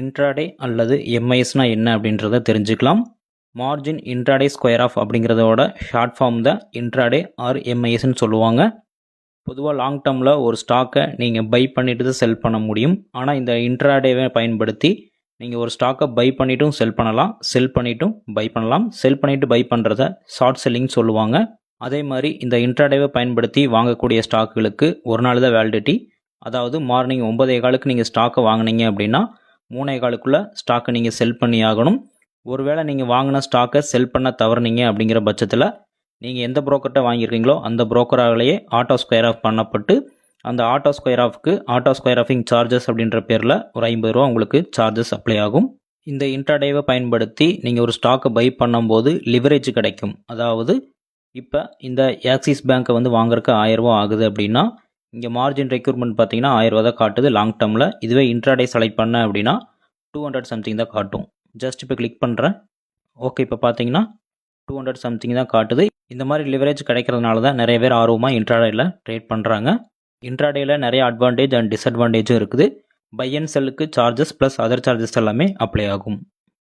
Intraday அல்லது எம்ஐஎஸ்னா என்ன அப்படின்றத தெரிஞ்சுக்கலாம். மார்ஜின் இன்ட்ராடே ஸ்கொயர் ஆஃப் அப்படிங்கிறதோட ஷார்ட் ஃபார்ம் தான் இன்ட்ராடே ஆர் எம்ஐஎஸ்ன்னு சொல்லுவாங்க. பொதுவாக லாங் டேர்மில் ஒரு ஸ்டாக்கை நீங்கள் பை பண்ணிட்டு தான் செல் பண்ண முடியும். ஆனால் இந்த இன்ட்ராடேவை பயன்படுத்தி நீங்கள் ஒரு ஸ்டாக்கை பை பண்ணிட்டும் செல் பண்ணலாம் செல் பண்ணிட்டும் பை பண்ணலாம். செல் பண்ணிவிட்டு பை பண்ணுறத ஷார்ட் செல்லிங் சொல்லுவாங்க. அதே மாதிரி இந்த இன்ட்ராடேவை பயன்படுத்தி வாங்கக்கூடிய ஸ்டாக்குகளுக்கு ஒரு நாள் தான் வேலிடிட்டி. அதாவது மார்னிங் ஒன்பதே காலுக்கு நீங்கள் ஸ்டாக்கை வாங்குனீங்க அப்படின்னா மூணே காலுக்குள்ளே ஸ்டாக்கை நீங்கள் செல் பண்ணி ஆகணும். ஒருவேளை நீங்கள் வாங்கின ஸ்டாக்கை செல் பண்ண தவறுனீங்க அப்படிங்கிற பட்சத்தில் நீங்கள் எந்த புரோக்கர்கிட்ட வாங்கியிருக்கீங்களோ அந்த ப்ரோக்கராலேயே ஆட்டோ ஸ்கொயர் ஆஃப் பண்ணப்பட்டு அந்த ஆட்டோ ஸ்கொயர் ஆஃப்க்கு ஆட்டோ ஸ்கொயர் ஆஃபிங் சார்ஜஸ் அப்படின்ற பேரில் ஒரு ஐம்பது ரூபா உங்களுக்கு சார்ஜஸ் அப்ளை ஆகும். இந்த இன்ட்ராடேவை பயன்படுத்தி நீங்கள் ஒரு ஸ்டாக்கை பை பண்ணும்போது லிவரேஜ் கிடைக்கும். அதாவது இப்போ இந்த ஆக்சிஸ் பேங்க்கை வந்து வாங்குறக்கு ஆயிரரூபா ஆகுது அப்படின்னா இங்கே மார்ஜின் ரெக்யூர்மெண்ட் பார்த்தீங்கன்னா ஆயிரரூபா தான் காட்டுது. லாங் டேர்மில் இதுவே இன்ட்ராடே செலக்ட் பண்ண அப்படின்னா டூ ஹண்ட்ரட் சம்திங் தான் காட்டும். ஜஸ்ட் இப்போ கிளிக் பண்ணுறேன் ஓகே இப்போ பார்த்தீங்கன்னா டூ ஹண்ட்ரட் சம்திங் தான் காட்டுது. இந்த மாதிரி லிவரேஜ் கிடைக்கிறதுனால தான் நிறைய பேர் ஆர்வமாக இன்ட்ராடேயில் ட்ரேட் பண்ணுறாங்க இன்ட்ராடேயில் நிறைய அட்வான்டேஜ் அண்ட் டிஸ்அட்வான்டேஜும் இருக்குது. பை அண்ட் செல்லுக்கு சார்ஜஸ் ப்ளஸ் அதர் சார்ஜஸ் எல்லாமே அப்ளை ஆகும்.